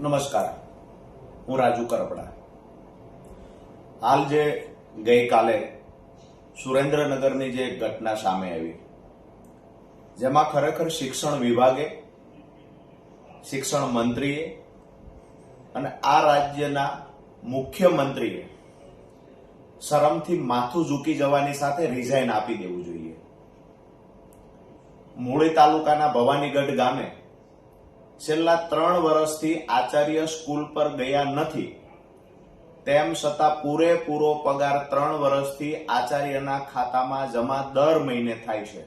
નમસ્કાર. હું રાજુ કરપડા. હાલ જે ગઈકાલે સુરેન્દ્રનગરની જે ઘટના સામે આવી, જેમાં ખરેખર શિક્ષણ વિભાગે, શિક્ષણ મંત્રીએ અને આ રાજ્યના મુખ્યમંત્રીએ શરમથી માથું ઝૂકી જવાની સાથે રિઝાઇન આપી દેવું જોઈએ. મૂળી તાલુકાના ભવાનીગઢ ગામે છેલ્લા ત્રણ વર્ષથી આચાર્ય સ્કૂલ પર ગયા નથી. તેમ છતાં પૂરેપૂરો પગાર ત્રણ વર્ષથી આચાર્યના ખાતામાં જમા દર મહિને થાય છે.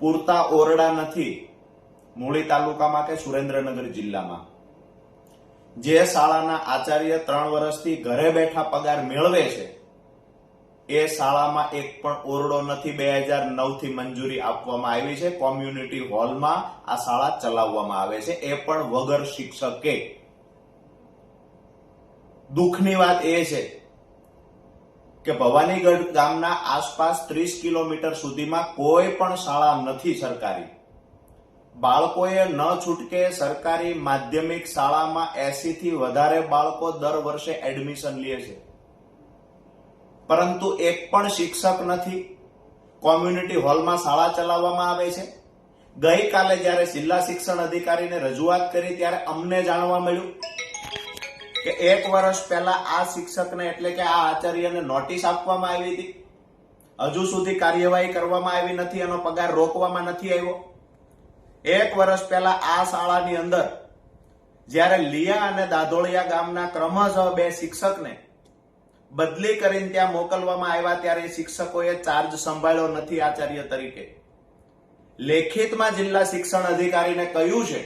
પૂરતા ઓરડા નથી મૂળી તાલુકામાં કે સુરેન્દ્રનગર જિલ્લામાં. જે શાળાના આચાર્ય ત્રણ વર્ષથી ઘરે બેઠા પગાર મેળવે છે એ શાળામાં એક પણ ઓરડો નથી. બે હજાર નવથી મંજૂરી આપવામાં આવી છે. કોમ્યુનિટી હોલમાં આ શાળા ચલાવવામાં આવે છે. એ પણ વગર શિક્ષકે. દુઃખની વાત એ છે કે ભવાનીગઢ ગામના આસપાસ ત્રીસ કિલોમીટર સુધીમાં કોઈ પણ શાળા નથી સરકારી. બાળકોએ ન છૂટકે સરકારી માધ્યમિક શાળામાં એસી થી વધારે બાળકો દર વર્ષે એડમિશન લે છે. પરંતુ એક પણ શિક્ષક નથી. કોમ્યુનિટી હોલમાં શાળા ચલાવવામાં આવે છે. ગઈકાલે જ્યારે જિલ્લા શિક્ષણ અધિકારીને રજૂઆત કરી ત્યારે અમને જાણવા મળ્યું કે એક વર્ષ પહેલા આ શિક્ષકને એટલે કે આ આચાર્યને નોટિસ આપવામાં આવી હતી. હજુ સુધી કાર્યવાહી કરવામાં આવી નથી, એનો પગાર રોકવામાં નથી આવ્યો. એક વર્ષ પહેલા આ શાળાની અંદર જ્યારે લિયા અને દાધોળિયા ગામના ક્રમશઃ બે શિક્ષકને બદલી કરીને ત્યાં મોકલવામાં આવ્યા ત્યારે શિક્ષકોએ ચાર્જ સંભાળ્યો નથી આચાર્ય તરીકે. લેખિતમાં જિલ્લા શિક્ષણ અધિકારીને કહ્યું છે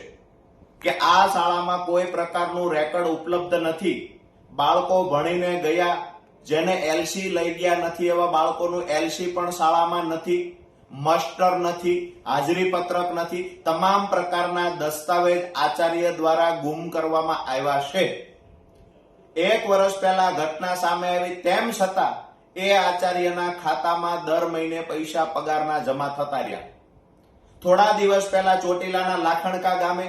કે આ શાળામાં કોઈ પ્રકારનું રેકર્ડ ઉપલબ્ધ નથી. બાળકો ભણીને ગયા, જેને એલસી લઈ ગયા નથી એવા બાળકોનું એલસી પણ શાળામાં નથી. મસ્ટર નથી હાજરી પત્રક નથી. તમામ પ્રકારના દસ્તાવેજ આચાર્ય દ્વારા ગુમ કરવામાં આવ્યા છે. એક વર્ષ પહેલા ઘટના સામે આવી તેમ છતાં એ આચાર્યના ખાતામાં દર મહિને પૈસા પગારના જમા થતા રહ્યા. થોડા દિવસ પહેલા ચોટીલાના લાખણકા ગામે,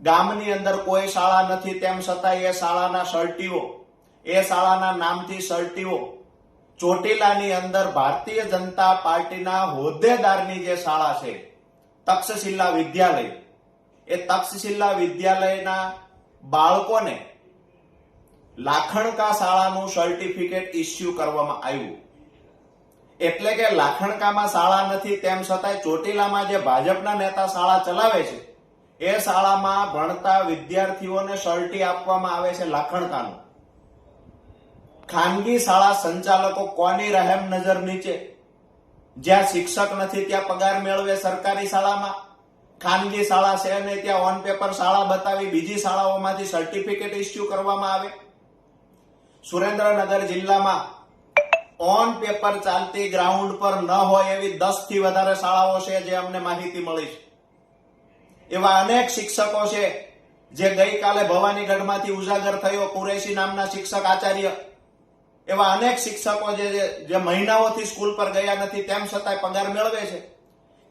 ગામની અંદર કોઈ શાળા નથી તેમ છતાં એ શાળાના સર્ટીઓ એ શાળાના નામથી સર્ટીઓ ચોટીલાની અંદર ભારતીય જનતા પાર્ટીના હોદ્દેદારની જે શાળા છે, તક્ષશિલા વિદ્યાલય, એ તક્ષશિલા વિદ્યાલયના બાળકોને લાખણકા શાળાનું સર્ટિફિકેટ ઇસ્યુ કરવામાં આવ્યું. એટલે કે લાખણકામાં શાળા નથી, તેમ છતાંય ચોટીલામાં જે ભાજપના નેતા શાળા ચલાવે છે, એ શાળામાં ભણતા વિદ્યાર્થીઓને સર્ટી આપવામાં આવે છે લાખણકાનું ખાનગી શાળા સંચાલકો કોની રહેમ નજર નીચે? જ્યાં શિક્ષક નથી, ત્યાં પગાર મેળવે સરકારી શાળામાં? ખાનગી શાળા છે અને ત્યાં ઓન પેપર શાળા બતાવી બીજી શાળાઓમાંથી સર્ટિફિકેટ ઇસ્યુ કરવામાં આવે? સુરેન્દ્રનગર જિલ્લામાં ઓન પેપર ચાલતી ગ્રાઉન્ડ પર ન હોય એવી દસથી વધારે શાળાઓ છે જે અમને માહિતી મળી છે. એવા અનેક શિક્ષકો છે જે ગઈકાલે ભવાનીગઢમાંથી ઉજાગર થયો કુરેશી નામના શિક્ષક આચાર્ય. એવા અનેક શિક્ષકો જે મહિનાઓથી સ્કૂલ પર ગયા નથી, તેમ છતાંય પગાર મેળવે છે.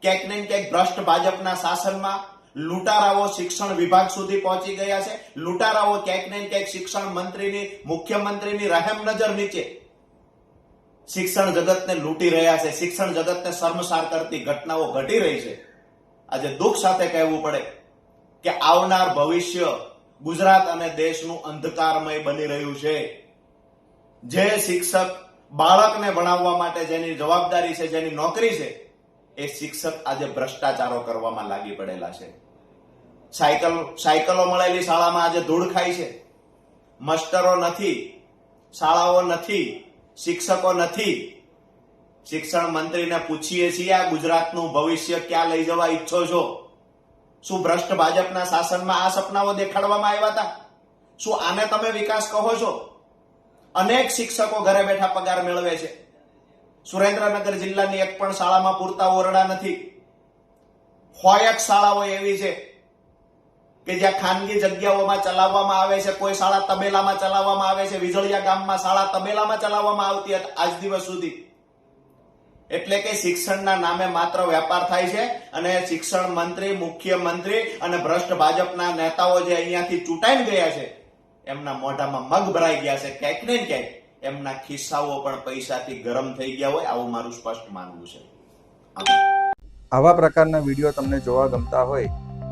ક્યાંક ને ક્યાંક ભ્રષ્ટ ભાજપના શાસનમાં લૂંટારાઓ શિક્ષણ વિભાગ સુધી પહોંચી ગયા છે. લૂંટારાઓ ક્યાંક ને ક્યાંક શિક્ષણ મંત્રીની, મુખ્યમંત્રીની રહેમ નજર નીચે. શિક્ષણ જગતને લૂંટી રહ્યા છે. શિક્ષણ જગતને શર્મસાર કરતી ઘટનાઓ ઘટી રહી છે. આજે દુઃખ સાથે કહેવું પડે કે આવનાર ભવિષ્ય ગુજરાત અને દેશનું અંધકારમય બની રહ્યું છે. જે શિક્ષક બાળકને ભણાવવા માટે જેની જવાબદારી છે, જેની નોકરી છે, એ શિક્ષક આજે ભ્રષ્ટાચારો કરવામાં લાગી પડેલા છે. સાયકલ, સાયકલો મળેલી શાળામાં આજે ધૂળ ખાય છે. માસ્ટરો નથી, શાળાઓ નથી, શિક્ષકો નથી. શિક્ષણ મંત્રીને પૂછીએ છીએ, આ ગુજરાતનું ભવિષ્ય ક્યાં લઈ જવા ઈચ્છો છો? શું ભ્રષ્ટ ભાજપના શાસનમાં આ સપનાઓ દેખાડવામાં આવ્યા હતા? શું આને તમે વિકાસ કહો છો? અનેક શિક્ષકો ઘરે બેઠા પગાર મેળવે છે. સુરેન્દ્રનગર જિલ્લાની એક પણ શાળામાં પૂરતા ઓરડા નથી. હોય શાળાઓ એવી છે. કે જ્યાં ખાનગી જગ્યાઓમાં ચલાવવામાં આવે છે, કોઈ શાળા તબેલામાં ચલાવવામાં આવે છે, વિજળિયા ગામમાં શાળા તબેલામાં ચલાવવામાં આવતી હતી આજ દિવસ સુધી. એટલે કે શિક્ષણના નામે માત્ર વેપાર થાય છે અને શિક્ષણ મંત્રી, મુખ્યમંત્રી અને ભ્રષ્ટ ભાજપના નેતાઓ જે અહીંયાથી ચૂંટાઈને ગયા છે, એમના મોઢામાં મગ ભરાઈ ગયા છે, ક્યાંક ને ક્યાંક. એમના ખિસ્સાઓ પણ પૈસાથી ગરમ થઈ ગયા હોય આવું મારું સ્પષ્ટ માનવું છે. આવા પ્રકારના વીડિયો તમને જોવા ગમતા હોય